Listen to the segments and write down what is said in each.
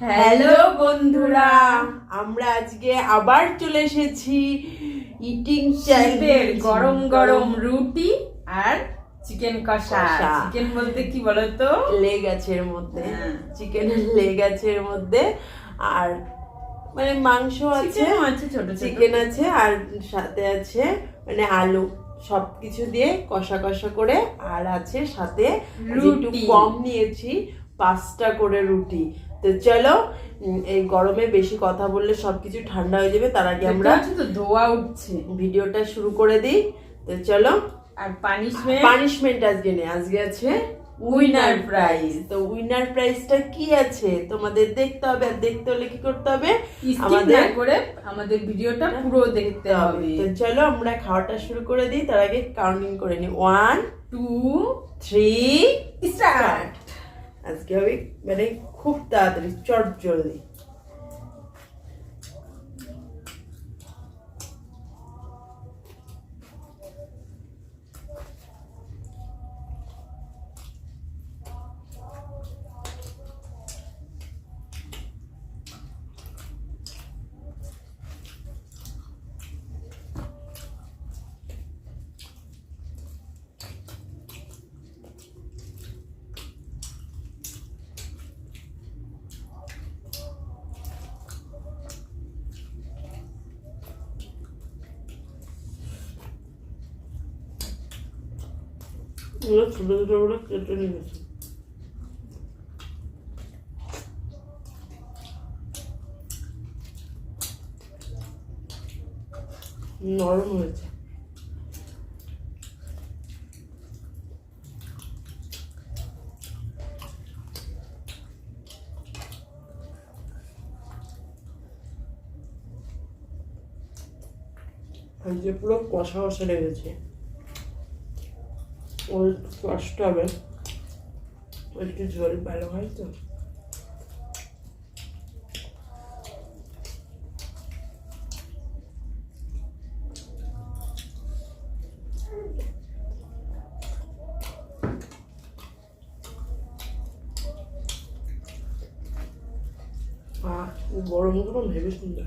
Hello বন্ধুরা আমরা আজকে আবার চলে এসেছি ইটিং শীতের গরম গরম রুটি আর চিকেন কষা। চিকেন বলতে কি বলতো? লেগ আছে এর মধ্যে। চিকেনের লেগ আছে এর মধ্যে। আর মানে মাংস আছে আছে ছোট ছোট। চিকেন আছে আর সাথে আছে মানে আলু। সবকিছু দিয়ে কষা কষা করে আর আছে সাথে রুটি। কম নিয়েছি পাঁচটা করে রুটি। তো চলো এই গরমে বেশি কথা বললে সবকিছু ঠান্ডা হয়ে যাবে তার আগে আমরা ধোয়া উঠছে। ভিডিওটা শুরু করে দিই। তো চলো। আর পানিশমেন্ট পানিশমেন্ট আজকে নেই আজকে আছে উইনার প্রাইজ তো উইনার প্রাইজটা কি আছে? তোমাদের দেখতে হবে আর দেখতে হলে কি করতে হবে? আমাদের করে আমাদের ভিডিওটা পুরো দেখতে হবে। তো চলো আমরা খাওয়াটা শুরু করে দিই তার আগে কাউন্টিং করে নিই। ওয়ান টু থ্রি স্টার্ট আজকে হবে মানে খুব তাড়াতাড়ি চট ছোট ছোট করে কেটে নিয়েছি নরম হয়েছে আজকে পুরো কষা কষা লেগেছে। ওর কষ্ট হবে একটু ঝোল ভালো হয় তো। আহ গরম গরম হেভি সুন্দর।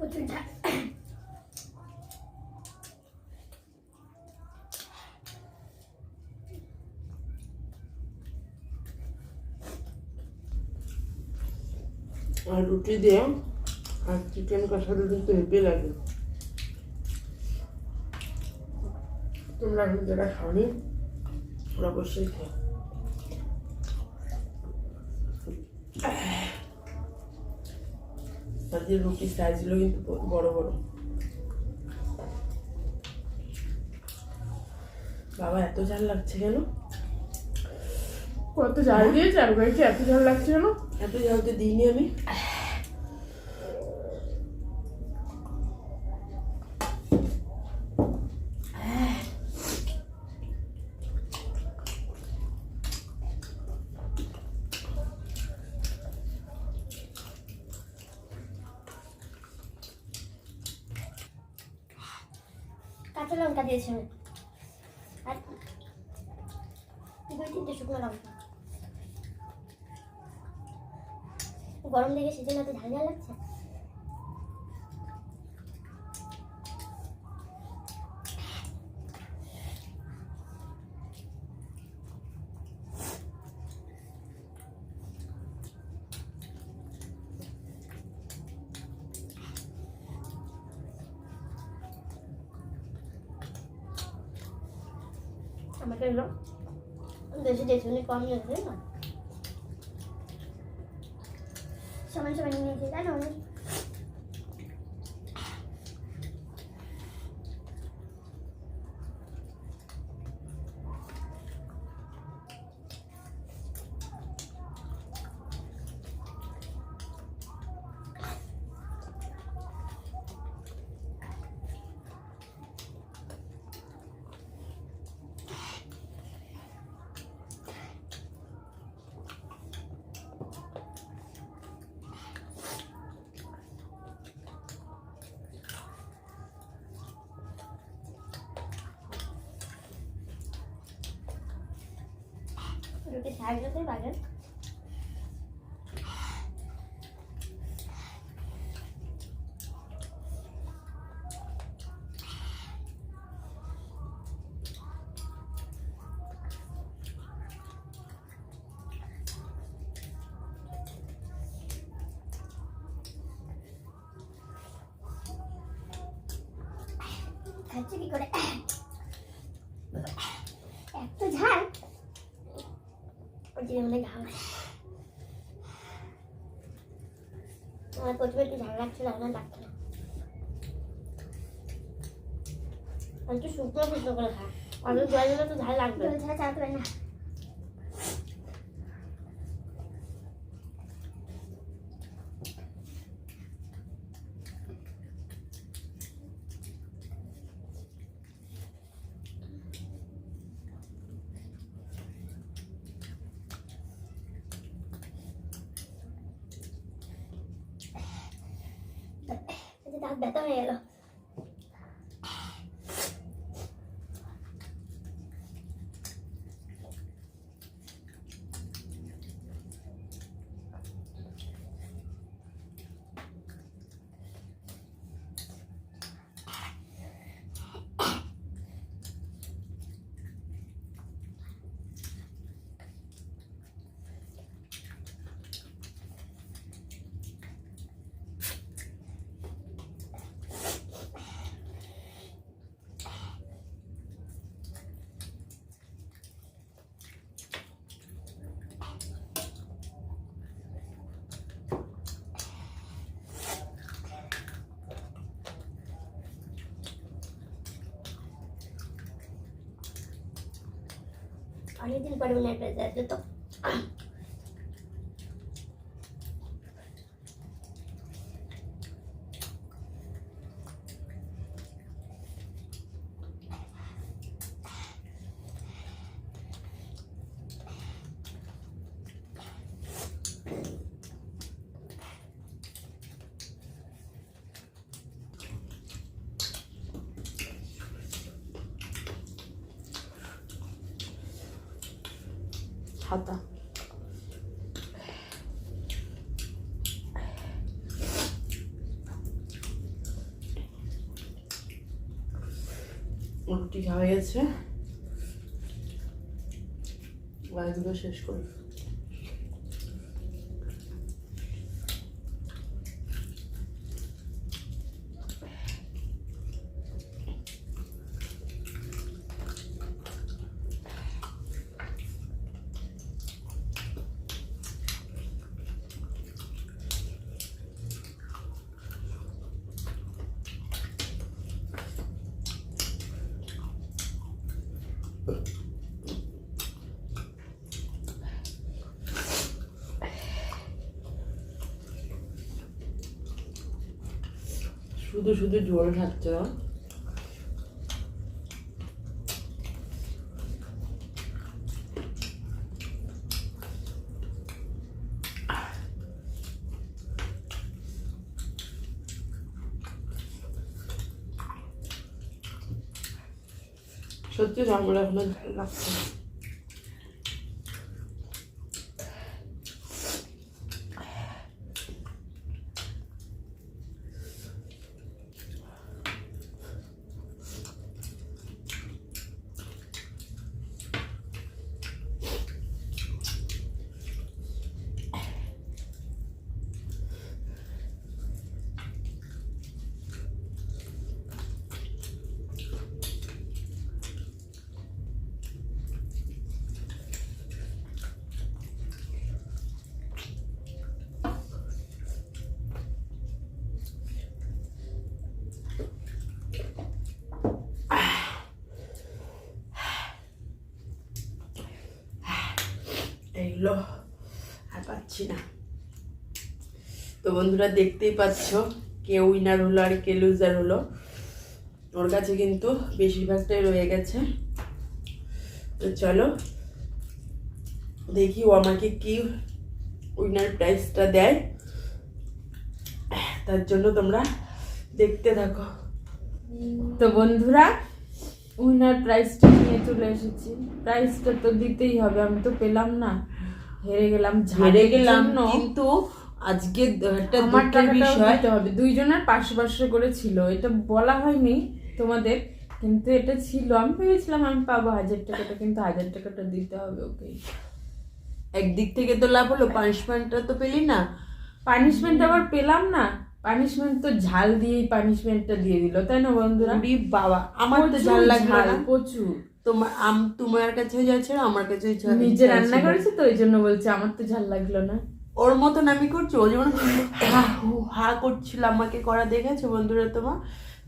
আর রুটি দিয়ে আর চিকেন কষাটা কিন্তু হেভি লাগে। তোমরা এখন যারা খাওনি, অবশ্যই খাও। আজকে রুটির সাইজগুলো কিন্তু বড় বড়। বাবা এত ঝাল লাগছে কেন? কত ঝাল দিয়েছে আর এত ঝাল লাগছে কেন? এত ঝাল তো দিইনি আমি। কাঁচা লঙ্কা দিয়েছি। আমি আর দুই তিনটে শুকনো লঙ্কা। গরম দেখে সেজন্য এত ঝাল ঝাল লাগছে। আমাকে এগুলো বেশি টেস্টগুলি কমই আছে না? সময় সময় নিয়েছি তাই না অনেক? রুটি সাইজতে বাজার খাচ্ছে কি করে এত ঝাল যে অনেক ঝাল আমার প্রথমে একটু ঝাল লাগছিল এখন লাগছে না। একটু শুকনো শুকনো করে খা। আমি জল তো ঝাল লাগবে। ঝাল চালাতে না এই যে দাঁত ব্যথা হয়ে গেল অনেকদিন পরে মনে একটা ছাতা রুটি খাওয়া গেছে। এগুলো শেষ করি। শুধু শুধু ঝোল খাচ্ছ সত্যি এখনও ঝাল লাগছে হলো আর পাচ্ছি না। তো বন্ধুরা, দেখতেই পাচ্ছ, কে উইনার হলো আর কে লুজার হলো। ওর কাছে কিন্তু বেশিরভাগটাই রয়ে গেছে। তো চলো, দেখি ও আমাকে কি উইনার প্রাইজটা দেয়। তার জন্য তোমরা দেখতে থাকো। তো বন্ধুরা উইনার প্রাইজটা নিয়ে চলে এসেছি। প্রাইজটা তো দিতেই হবে, আমি তো পেলাম না। হেরে গেলাম হেরে গেলাম কিন্তু আজকে একটা আমার বিষয়। হবে। দুইজনের পাশে পাশে করে ছিল এটা বলা হয়নি তোমাদের কিন্তু এটা ছিল। আমি ভেবেছিলাম আমি পাবো হাজার টাকাটা কিন্তু হাজার টাকাটা দিতে হবে ওকে। একদিক থেকে তো লাভ হলো পানিশমেন্টটা তো পেলি না। পানিশমেন্ট আবার পেলাম না। পানিশমেন্ট তো ঝাল দিয়েই পানিশমেন্টটা দিয়ে দিল তাই না বন্ধুরা? বাবা আমার তো ঝাল লাগল প্রচুর। তোমার আম তোমার কাছে যাচ্ছে না আমার কাছে ঝাল নিজে রান্না করেছে তো ওই জন্য বলছে আমার তো ঝাল লাগল না। ওর মতন আমি করছি ও যেমন হা করছিল আমাকে করা দেখেছ বন্ধুরা তোমার?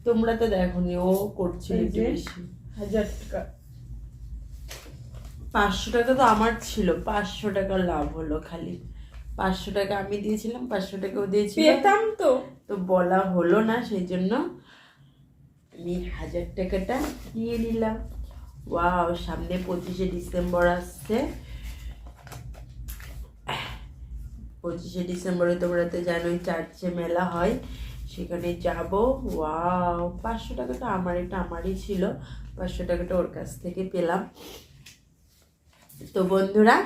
তোমরা তো দেখোনি ও করছিল। বেশি। হাজার টাকা। পাঁচশো টাকা তো আমার ছিল পাঁচশো টাকা লাভ হলো খালি। পাঁচশো টাকা আমি দিয়েছিলাম পাঁচশো টাকাও দিয়েছিলাম পেতাম তো। তো বলা হলো না সেই জন্য আমি হাজার টাকাটা নিয়ে নিলাম। ওয়াও সামনে পঁচিশে ডিসেম্বর আসছে। পঁচিশে ডিসেম্বরে তোমরা তো জানোই, চার্চে মেলা হয়। সেখানে যাব। ওয়াও পাঁচশো টাকাটা আমার, এটা আমারই ছিল। পাঁচশো টাকাটা ওর কাছ থেকে পেলাম। তো বন্ধুরা,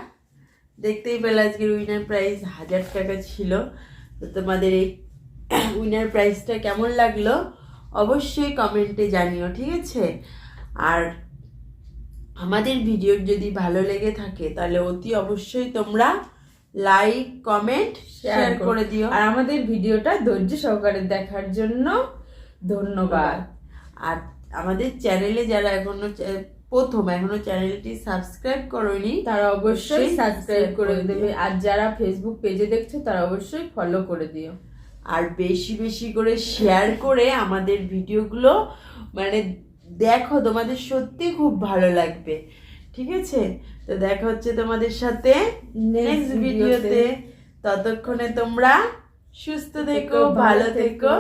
দেখতেই পেলে আজকের উইনার প্রাইস হাজার টাকা ছিল। তো তোমাদের এই উইনার প্রাইসটা কেমন লাগল? অবশ্যই কমেন্টে জানিও, ঠিক আছে? আর আমাদের ভিডিও যদি ভালো লেগে থাকে তাহলে অতি অবশ্যই তোমরা লাইক কমেন্ট শেয়ার করে। দিও। আর আমাদের ভিডিওটা ধৈর্য সহকারে দেখার জন্য ধন্যবাদ। আর আমাদের চ্যানেলে যারা এখনও প্রথম এখনও চ্যানেলটি সাবস্ক্রাইব করোনি তারা অবশ্যই সাবস্ক্রাইব করে করে দেবে। আর যারা ফেসবুক পেজে দেখছ তারা অবশ্যই ফলো করে দিও। আর বেশি বেশি করে শেয়ার করে আমাদের ভিডিওগুলো মানে দেখো তোমাদের সত্যি খুব ভালো লাগবে। ঠিক আছে? তো দেখা হচ্ছে তোমাদের সাথে নেক্সট ভিডিওতে ততক্ষণে তোমরা সুস্থ থেকো ভালো থেকো।